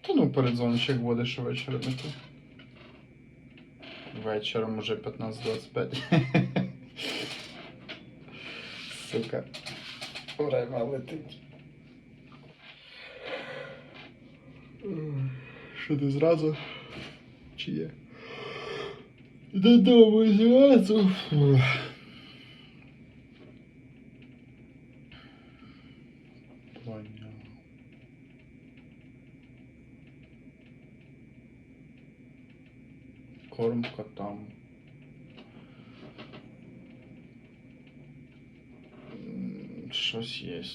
Та ну передзвониш, як будеш ввечері таки. Вечором уже 15.25. Сука. Время летить. Що ти зразу? Чи є? Додому зразу. Понял. Корм котам. Щось є.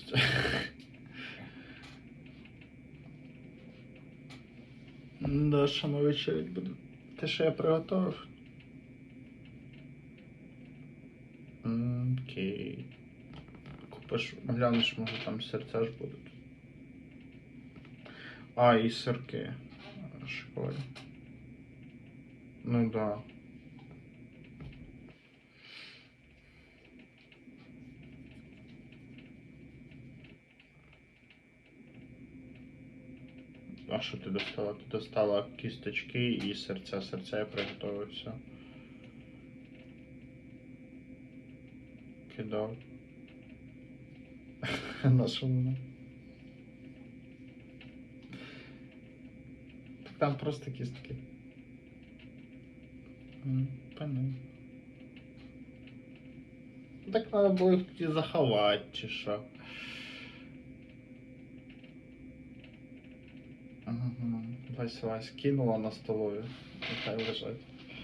Да, що ми вечерять будемо. Те, що я приготував. Окей. Купиш, глянеш, може там серця ж будуть. А, і сирки. Шкода. Ну да. А що ти достала? Ти достала кісточки і серця. Серця я приготував все. Кидав. На що воно? Так там просто кістки. Понятно. Так треба було їх тоді заховати, чи що. Ага. Вась Вась кинула на столові. Нехай лежать.